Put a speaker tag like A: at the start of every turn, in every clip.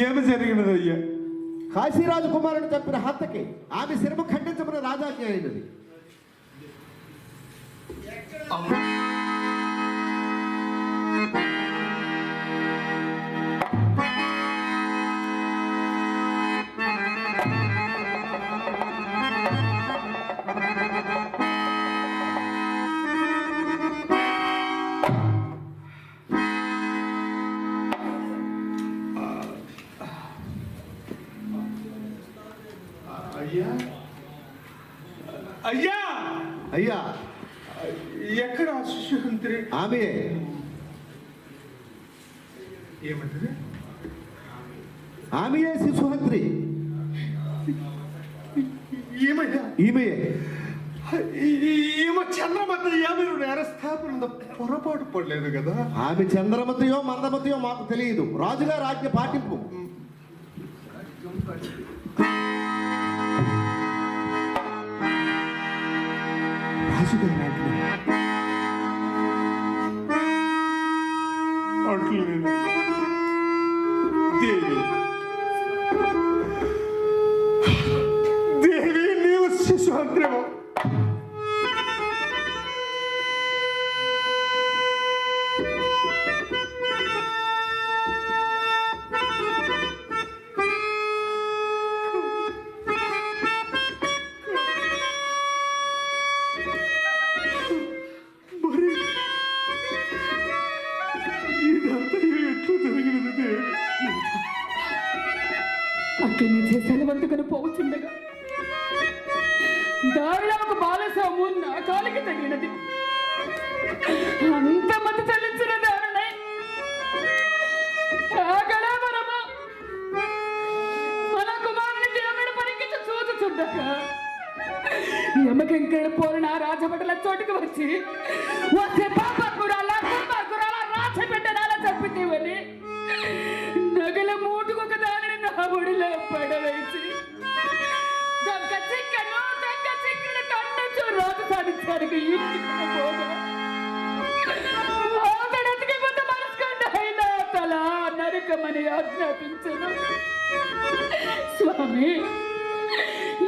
A: ఏమి జరిగినది అయ్యా?
B: కాశీరాజు కుమారుడు చెప్పిన హత్యకి ఆమె శిరము ఖండించమని రాజాజ్ఞ అయినది.
A: అయ్యా. ఎక్కడ ఆ శిశుహంత్రి
B: ఆమె.
A: ఏమంటారు
B: ఆమెయే శిశుహంత్రి.
A: ఏమయ్యా ఈమె. నేరస్థాపన పొరపాటు పడలేదు కదా?
B: ఆమె చంద్రమతియో మందమతియో మాకు తెలియదు. రాజుగారి ఆజ్ఞ పాటింపు. రాజుగారి ఆజ్ఞ
A: అట్లు నేను
C: అక్కడి నుంచి సెలవంతుకుని పోవచ్చుండగా. దారిలో ఒక బాలస్వాము నా కాలికి తగినది అంత మంది చెల్లించిన దారుణై ఆ గడావరము మన కుమారుని దేవుడు పలికించి చూచుచుండగా యమకెంకడ పోలిన రాజభటల చోటుకు వచ్చి వచ్చే వస్తే పాపకురాల కుంభకురాల రాజబిడ్డనాల చంపితేవని దొంగ చిక్కను దొంగ చిక్కను ముందు అయినా తల నరకమని ఆజ్ఞాపించను స్వామి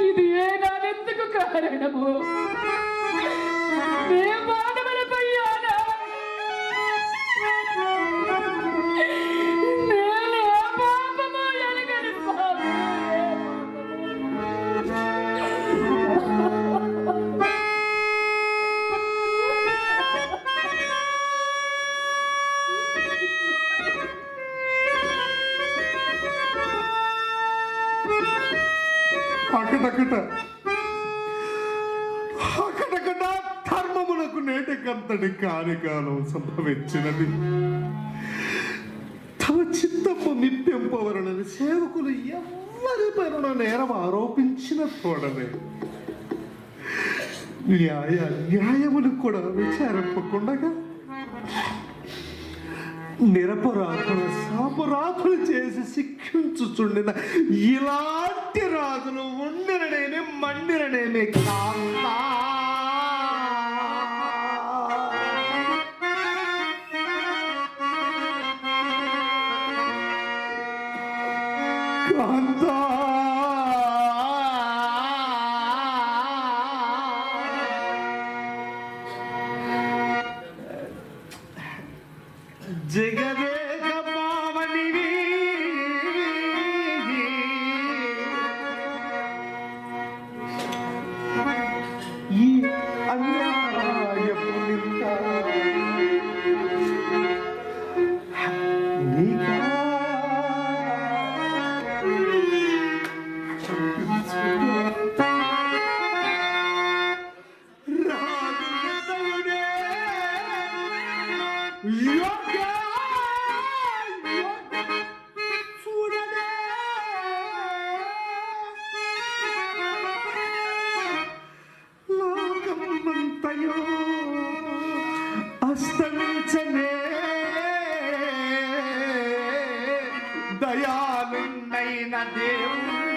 C: ఇది ఏ నానెందుకు కారణము? నే
A: అక్కడక్కడ అక్కడక్కడ ధర్మమునకు నేటికంతటి కార్యకాలం సంభవించినది. తమ చిత్తము నిప్పింపవరనని సేవకులు ఎవరి పైన నేరం ఆరోపించిన తోడనే. న్యాయ న్యాయములు కూడా విచారింపకుండగా నిరపరాధులు సాపరాధులు చేసి శిక్షించుచుండిన ఇలాంటి రాజులు ఉండిననేమి మండిననేమి కాస్తా లోకమంతయో అస్తమించనే. దయాలున్నైన దేవుడు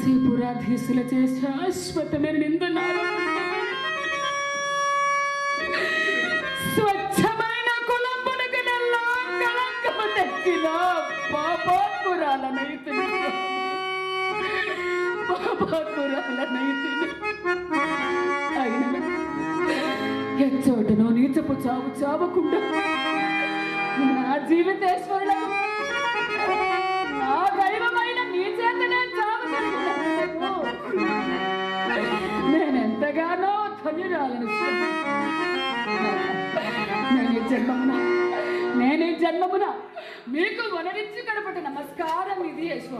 C: కాశీపురాధీశులచే శాశ్వతమైన నిందనాలు స్వచ్ఛమైన కులంబునకు నెల్లా కళంకము తెచ్చిన పాపాత్మురాలనైతిని పాపాత్మురాలనైతిని అయినను ఎచ్చోటనో నీచపు చావు చావకుండా నా జీవితేశ్వరుడు నేనెంతగానో ధన్యురాలను నేను జన్మమున నేను జన్మమున మీకు వనరించి గడపటి నమస్కారం ఇది యశ్వ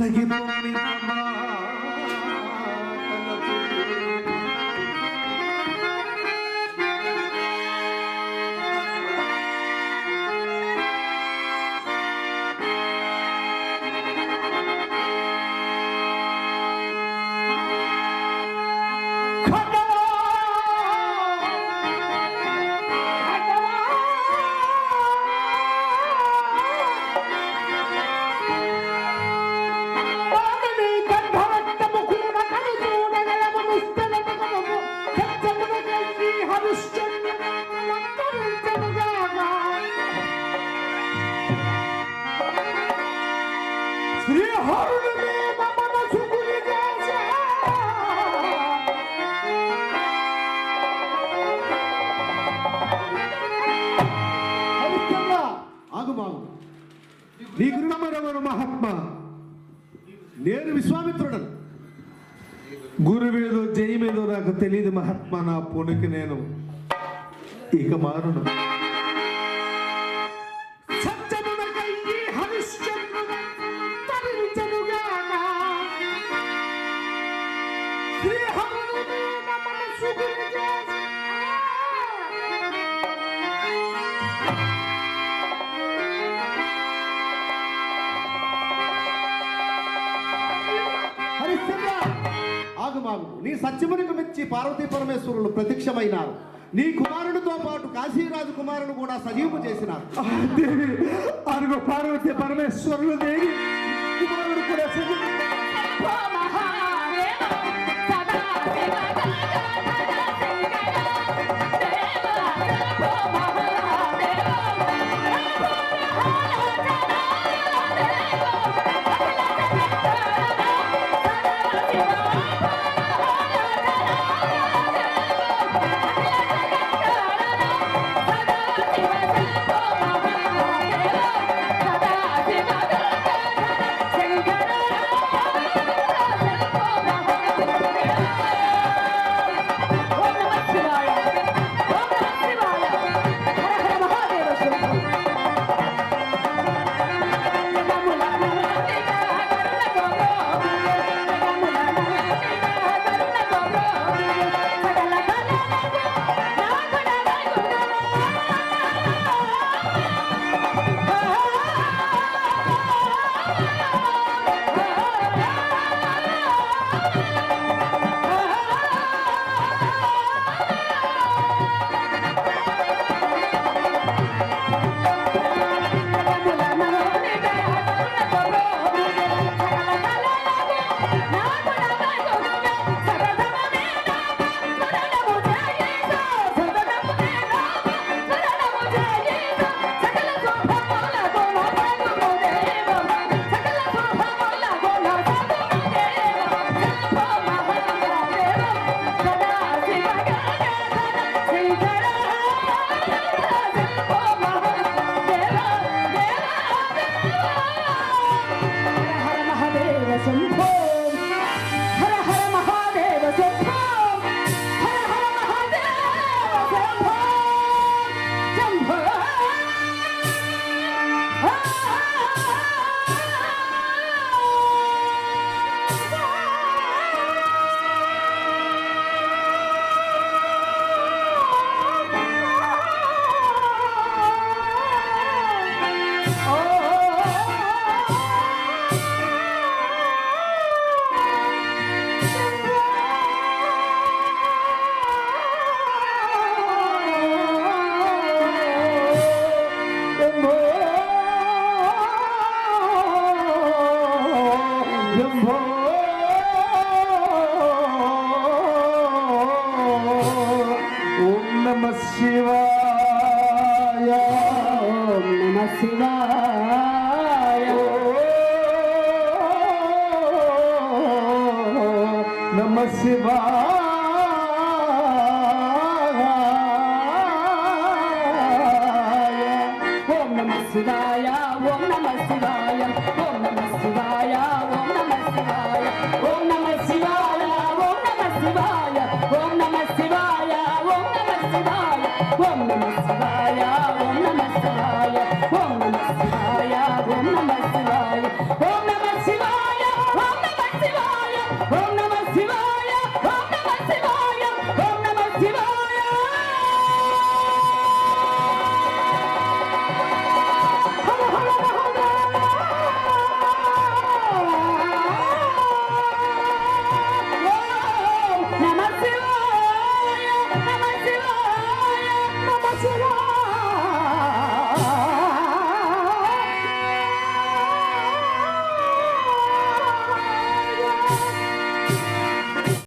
A: like it. మహాత్మ. నేను విశ్వామిత్రుడను.
C: గురువేదో జయమేదో నాకు తెలియదు మహాత్మ నా పునికి నేను ఇక మారును.
A: ఆగుమాగు నీ సత్యమునికి మెచ్చి పార్వతీ పరమేశ్వరులు ప్రత్యక్షమైనారు. నీ కుమారుడితో పాటు కాశీరాజు కుమారుడు కూడా సజీవు చేసినారు.
C: దేవి అరుగు పార్వతి పరమేశ్వరులు దేవి కుమారుడు కూడా. शिवा